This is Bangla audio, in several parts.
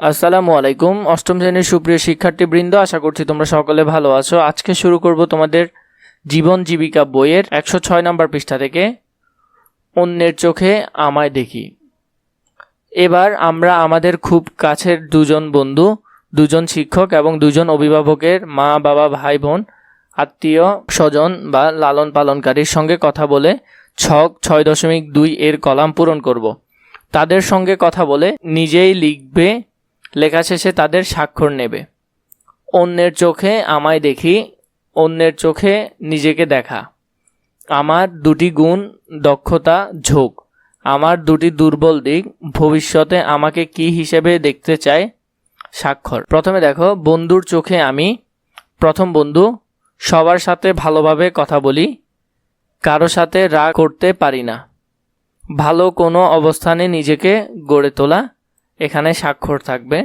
আসসালামু আলাইকুম। অষ্টম শ্রেণির সুপ্রিয় শিক্ষার্থীবৃন্দ, আশা করছি তোমরা সকলে ভালো আছো। আজকে শুরু করব তোমাদের জীবন জীবিকা বইয়ের একশো ছয় নম্বর পৃষ্ঠা থেকে। অন্যের চোখে আমায় দেখি। এবার আমরা আমাদের খুব কাছের দুজন বন্ধু, দুজন শিক্ষক এবং দুজন অভিভাবকের মা, বাবা, ভাই, বোন, আত্মীয়, স্বজন বা লালন পালনকারীর সঙ্গে কথা বলে ছক ছয় দশমিক দুই এর কলাম পূরণ করব। তাদের সঙ্গে কথা বলে নিজেই লিখবে লেখা শেষে তাদের স্বাক্ষর নেবে। অন্যের চোখে আমায় দেখি, অন্যের চোখে নিজেকে দেখা। আমার দুটি গুণ দক্ষতা ঝোঁক। আমার দুটি দুর্বল দিক। ভবিষ্যতে আমাকে কি হিসেবে দেখতে চায়? স্বাক্ষর। প্রথমে দেখো, বন্ধুর চোখে আমি, প্রথম বন্ধু, সবার সাথে ভালোভাবে কথা বলি, কারও সাথে রাগ করতে পারি না। ভালো কোনো অবস্থানে নিজেকে গড়ে তোলা। এখানে স্বাক্ষর থাকবে।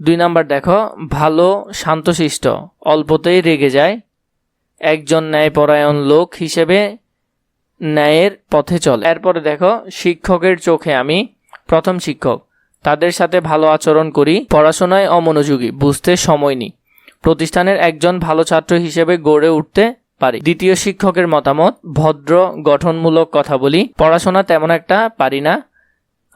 দুই নাম্বার দেখো, ভালো, শান্তশিষ্ট, অল্পতেই রেগে যায়। একজন ন্যায়পরায়ণ লোক হিসেবে ন্যায়ের পথে চলে। এরপরে দেখো, শিক্ষকের চোখে আমি, প্রথম শিক্ষক, তাদের সাথে ভালো আচরণ করি, পড়াশোনায় অমনোযোগী, বুঝতে সময় নিই। প্রতিষ্ঠানের একজন ভালো ছাত্র হিসেবে গড়ে উঠতে পারি। দ্বিতীয় শিক্ষকের মতামত, ভদ্র, গঠনমূলক কথা বলি, পড়াশোনা তেমন একটা পারি না।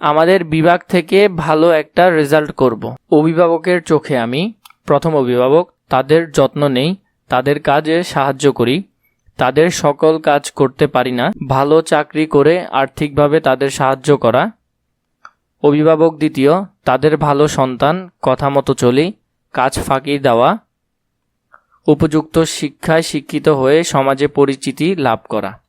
আমাদের বিভাগ থেকে ভালো একটা রেজাল্ট করব। অভিভাবকের চোখে আমি, প্রথম অভিভাবক, তাদের যত্ন নেই, তাদের কাজে সাহায্য করি, তাদের সকল কাজ করতে পারি না, ভালো চাকরি করে আর্থিকভাবে তাদের সাহায্য করা। অভিভাবক দ্বিতীয়, তাদের ভালো সন্তান, কথা মতো চলি, কাজ ফাঁকি দেওয়া, উপযুক্ত শিক্ষায় শিক্ষিত হয়ে সমাজে পরিচিতি লাভ করা।